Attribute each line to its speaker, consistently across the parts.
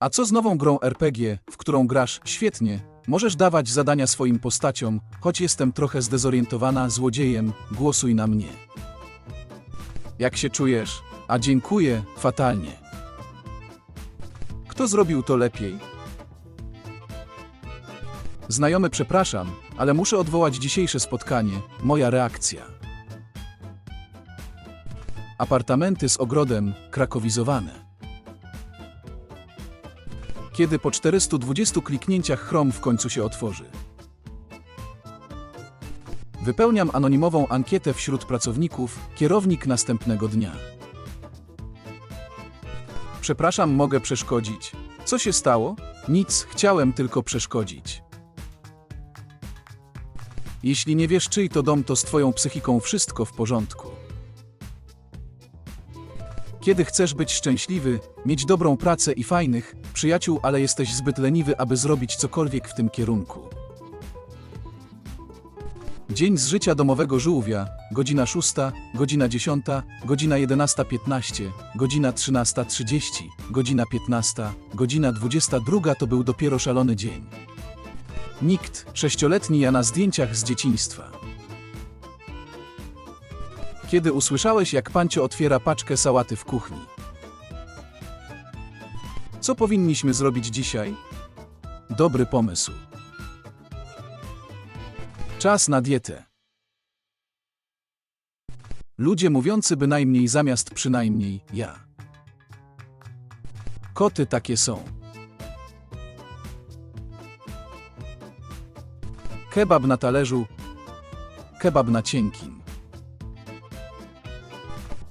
Speaker 1: A co z nową grą RPG, w którą grasz świetnie? Możesz dawać zadania swoim postaciom, choć jestem trochę zdezorientowana złodziejem, głosuj na mnie. Jak się czujesz? A dziękuję, fatalnie. Kto zrobił to lepiej? Znajomy, przepraszam, ale muszę odwołać dzisiejsze spotkanie. Moja reakcja. Apartamenty z ogrodem, krakowizowane. Kiedy po 420 kliknięciach Chrome w końcu się otworzy. Wypełniam anonimową ankietę wśród pracowników, kierownik następnego dnia. Przepraszam, mogę przeszkodzić. Co się stało? Nic, chciałem tylko przeszkodzić. Jeśli nie wiesz, czyj to dom, to z twoją psychiką wszystko w porządku. Kiedy chcesz być szczęśliwy, mieć dobrą pracę i fajnych przyjaciół, ale jesteś zbyt leniwy, aby zrobić cokolwiek w tym kierunku. Dzień z życia domowego żółwia, godzina 6, godzina 10, godzina 11.15, godzina 13.30, godzina 15, godzina 22 to był dopiero szalony dzień. Nikt, sześcioletni ja na zdjęciach z dzieciństwa. Kiedy usłyszałeś, jak pancio otwiera paczkę sałaty w kuchni? Co powinniśmy zrobić dzisiaj? Dobry pomysł. Czas na dietę. Ludzie mówiący bynajmniej zamiast przynajmniej ja. Koty takie są. Kebab na talerzu, kebab na cienkim.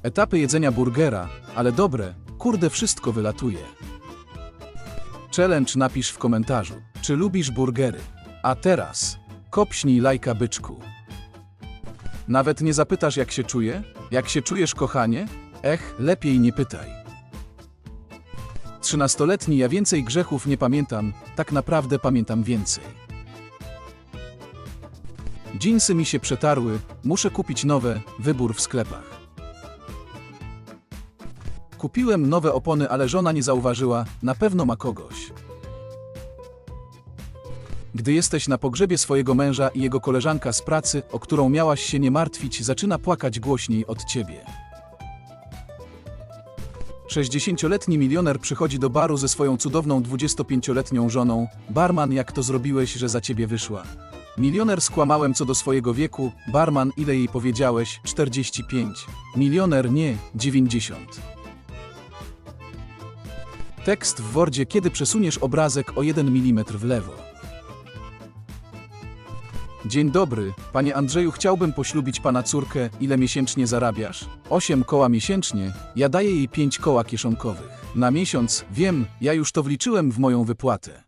Speaker 1: Etapy jedzenia burgera, ale dobre, kurde wszystko wylatuje. Challenge napisz w komentarzu, czy lubisz burgery. A teraz, kopśnij lajka byczku. Nawet nie zapytasz jak się czuję? Jak się czujesz kochanie? Ech, lepiej nie pytaj. Trzynastoletni ja więcej grzechów nie pamiętam, tak naprawdę pamiętam więcej. Dżinsy mi się przetarły, muszę kupić nowe, wybór w sklepach. Kupiłem nowe opony, ale żona nie zauważyła, na pewno ma kogoś. Gdy jesteś na pogrzebie swojego męża i jego koleżanka z pracy, o którą miałaś się nie martwić, zaczyna płakać głośniej od ciebie. 60-letni milioner przychodzi do baru ze swoją cudowną 25-letnią żoną. Barman, jak to zrobiłeś, że za ciebie wyszła? Milioner skłamałem co do swojego wieku. Barman, ile jej powiedziałeś? 45. Milioner nie, 90. Tekst w Wordzie, kiedy przesuniesz obrazek o 1 mm w lewo. Dzień dobry, panie Andrzeju, chciałbym poślubić pana córkę. Ile miesięcznie zarabiasz? 8 koła miesięcznie, ja daję jej 5 koła kieszonkowych. Na miesiąc, wiem, ja już to wliczyłem w moją wypłatę.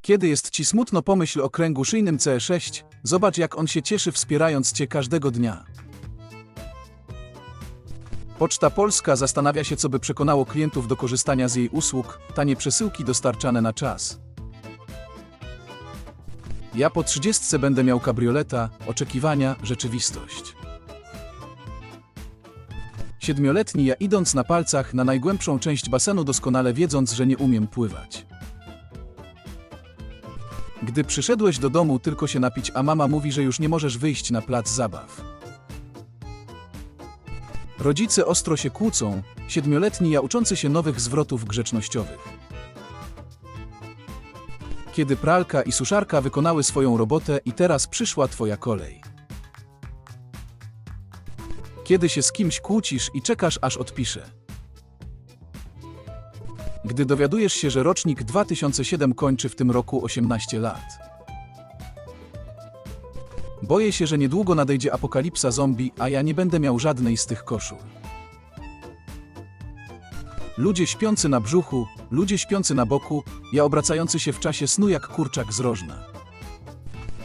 Speaker 1: Kiedy jest ci smutno, pomyśl o kręgu szyjnym CE6, zobacz jak on się cieszy wspierając cię każdego dnia. Poczta Polska zastanawia się, co by przekonało klientów do korzystania z jej usług, tanie przesyłki dostarczane na czas. Ja po trzydziestce będę miał kabrioleta, oczekiwania, rzeczywistość. Siedmioletni ja idąc na palcach na najgłębszą część basenu doskonale wiedząc, że nie umiem pływać. Gdy przyszedłeś do domu tylko się napić, a mama mówi, że już nie możesz wyjść na plac zabaw. Rodzice ostro się kłócą, siedmioletni ja uczący się nowych zwrotów grzecznościowych. Kiedy pralka i suszarka wykonały swoją robotę i teraz przyszła twoja kolej. Kiedy się z kimś kłócisz i czekasz aż odpisze. Gdy dowiadujesz się, że rocznik 2007 kończy w tym roku 18 lat. Boję się, że niedługo nadejdzie apokalipsa zombie, a ja nie będę miał żadnej z tych koszul. Ludzie śpiący na brzuchu, ludzie śpiący na boku, ja obracający się w czasie snu jak kurczak z rożna.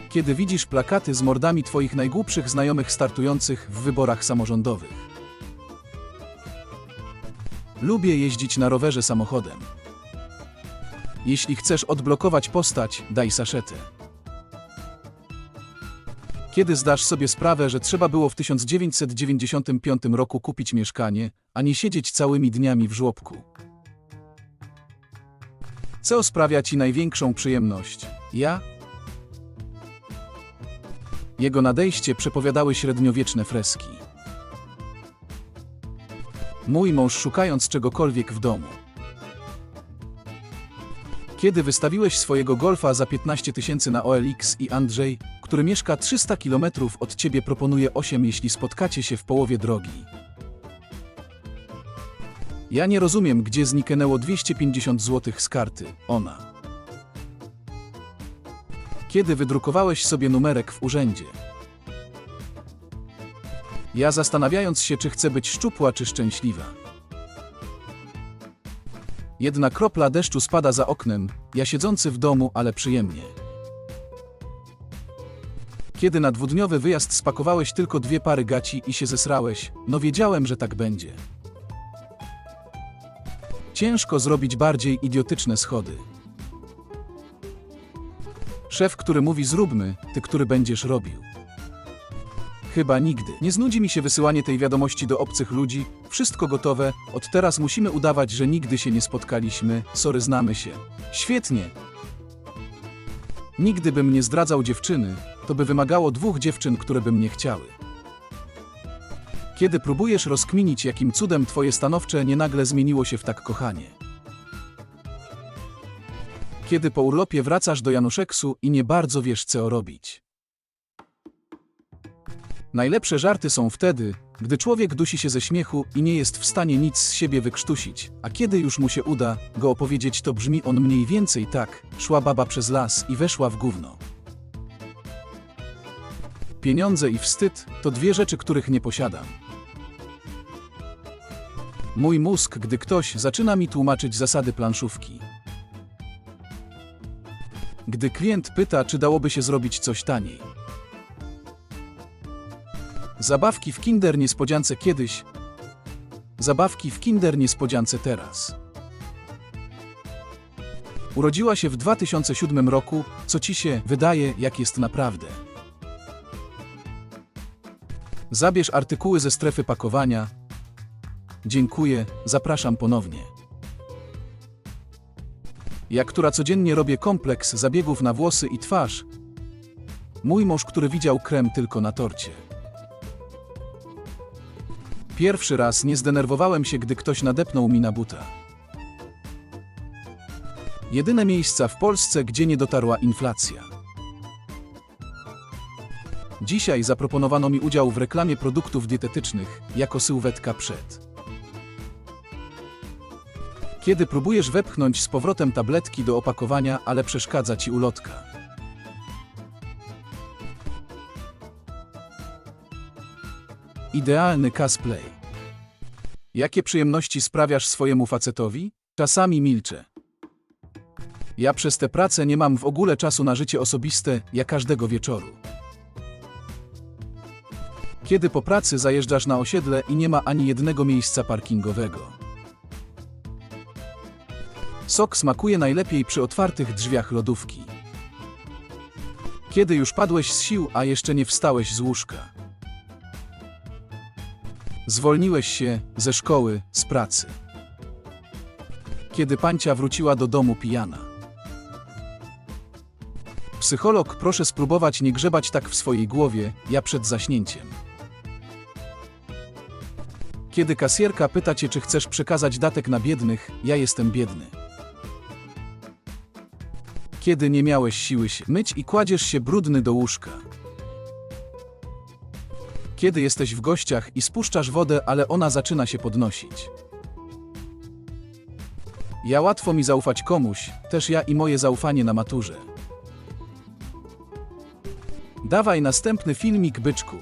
Speaker 1: Kiedy widzisz plakaty z mordami twoich najgłupszych znajomych startujących w wyborach samorządowych. Lubię jeździć na rowerze samochodem. Jeśli chcesz odblokować postać, daj saszetę. Kiedy zdasz sobie sprawę, że trzeba było w 1995 roku kupić mieszkanie, a nie siedzieć całymi dniami w żłobku? Co sprawia ci największą przyjemność? Ja? Jego nadejście przepowiadały średniowieczne freski. Mój mąż szukając czegokolwiek w domu. Kiedy wystawiłeś swojego golfa za 15 tysięcy na OLX i Andrzej, który mieszka 300 km od ciebie proponuje 8 jeśli spotkacie się w połowie drogi. Ja nie rozumiem, gdzie zniknęło 250 zł z karty, ona. Kiedy wydrukowałeś sobie numerek w urzędzie? Ja zastanawiając się, czy chcę być szczupła, czy szczęśliwa. Jedna kropla deszczu spada za oknem, ja siedzący w domu, ale przyjemnie. Kiedy na dwudniowy wyjazd spakowałeś tylko dwie pary gaci i się zesrałeś, no wiedziałem, że tak będzie. Ciężko zrobić bardziej idiotyczne schody. Szef, który mówi zróbmy, ty, który będziesz robił. Chyba nigdy. Nie znudzi mi się wysyłanie tej wiadomości do obcych ludzi. Wszystko gotowe. Od teraz musimy udawać, że nigdy się nie spotkaliśmy. Sorry, znamy się. Świetnie. Nigdy bym nie zdradzał dziewczyny, to by wymagało dwóch dziewczyn, które by mnie chciały. Kiedy próbujesz rozkminić, jakim cudem twoje stanowcze nie nagle zmieniło się w tak kochanie. Kiedy po urlopie wracasz do Januszeksu i nie bardzo wiesz, co robić. Najlepsze żarty są wtedy, gdy człowiek dusi się ze śmiechu i nie jest w stanie nic z siebie wykrztusić, a kiedy już mu się uda go opowiedzieć, to brzmi on mniej więcej tak: szła baba przez las i weszła w gówno. Pieniądze i wstyd to dwie rzeczy, których nie posiadam. Mój mózg, gdy ktoś zaczyna mi tłumaczyć zasady planszówki. Gdy klient pyta, czy dałoby się zrobić coś taniej. Zabawki w Kinder Niespodziance kiedyś. Zabawki w Kinder Niespodziance teraz. Urodziła się w 2007 roku, co ci się wydaje, jak jest naprawdę. Zabierz artykuły ze strefy pakowania. Dziękuję, zapraszam ponownie. Ja, która codziennie robię kompleks zabiegów na włosy i twarz. Mój mąż, który widział krem tylko na torcie. Pierwszy raz nie zdenerwowałem się, gdy ktoś nadepnął mi na buta. Jedyne miejsca w Polsce, gdzie nie dotarła inflacja. Dzisiaj zaproponowano mi udział w reklamie produktów dietetycznych jako sylwetka przed. Kiedy próbujesz wepchnąć z powrotem tabletki do opakowania, ale przeszkadza ci ulotka. Idealny cosplay. Jakie przyjemności sprawiasz swojemu facetowi? Czasami milczę. Ja przez tę pracę nie mam w ogóle czasu na życie osobiste, ja każdego wieczoru. Kiedy po pracy zajeżdżasz na osiedle i nie ma ani jednego miejsca parkingowego. Sok smakuje najlepiej przy otwartych drzwiach lodówki. Kiedy już padłeś z sił, a jeszcze nie wstałeś z łóżka. Zwolniłeś się ze szkoły, z pracy. Kiedy pancia wróciła do domu pijana. Psycholog, proszę spróbować nie grzebać tak w swojej głowie, ja przed zaśnięciem. Kiedy kasjerka pyta cię, czy chcesz przekazać datek na biednych, ja jestem biedny. Kiedy nie miałeś siły się myć i kładziesz się brudny do łóżka. Kiedy jesteś w gościach i spuszczasz wodę, ale ona zaczyna się podnosić. Ja łatwo mi zaufać komuś, też ja i moje zaufanie na maturze. Dawaj następny filmik, byczku.